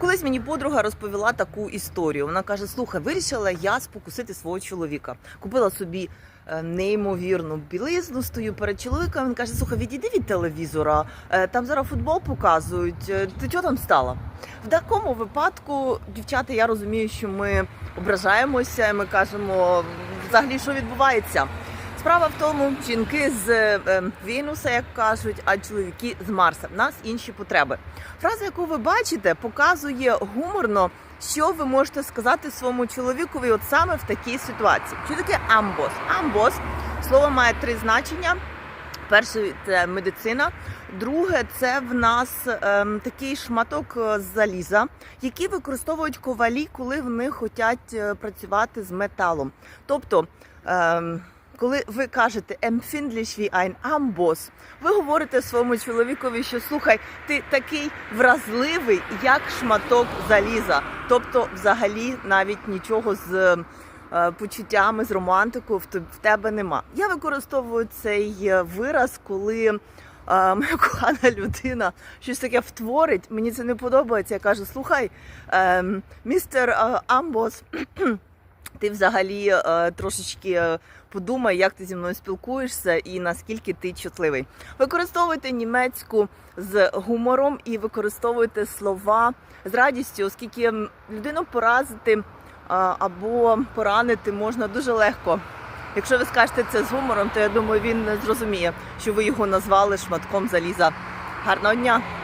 Колись мені подруга розповіла таку історію. Вона каже: слухай, вирішила я спокусити свого чоловіка. Купила собі е, неймовірну білизну, стою перед чоловіком. Він каже: слухай, відійди від телевізора, е, там зараз футбол показують. е, Ти чого там стала? В такому випадку, дівчата, я розумію, що ми ображаємося, ми кажемо взагалі, що відбувається. Справа в тому, жінки з е, Венуса, як кажуть, а чоловіки з Марса. В нас інші потреби. Фраза, яку ви бачите, показує гуморно, що ви можете сказати своєму чоловікові, от саме в такій ситуації. Що таке амбос? Амбос слово має три значення. Перше це медицина, друге це в нас ем, такий шматок е, заліза, який використовують ковалі, коли вони хочуть е, працювати з металом. Тобто, ем, коли ви кажете «empfindlich wie ein Amboss», ви говорите своєму чоловікові, що слухай, ти такий вразливий, як шматок заліза. Тобто, взагалі, навіть нічого з е, почуттями, з романтикою в тебе нема. Я використовую цей е, вираз, коли е, моя кохана людина щось таке втворить. Мені це не подобається. Я кажу: слухай, ем, містер Амбос, ти взагалі е, трошечки е, подумай, як ти зі мною спілкуєшся і наскільки ти чутливий. Використовуйте німецьку з гумором і використовуйте слова з радістю, оскільки людину поразити а, або поранити можна дуже легко. Якщо ви скажете це з гумором, то я думаю, він не зрозуміє, що ви його назвали шматком заліза. Гарного дня!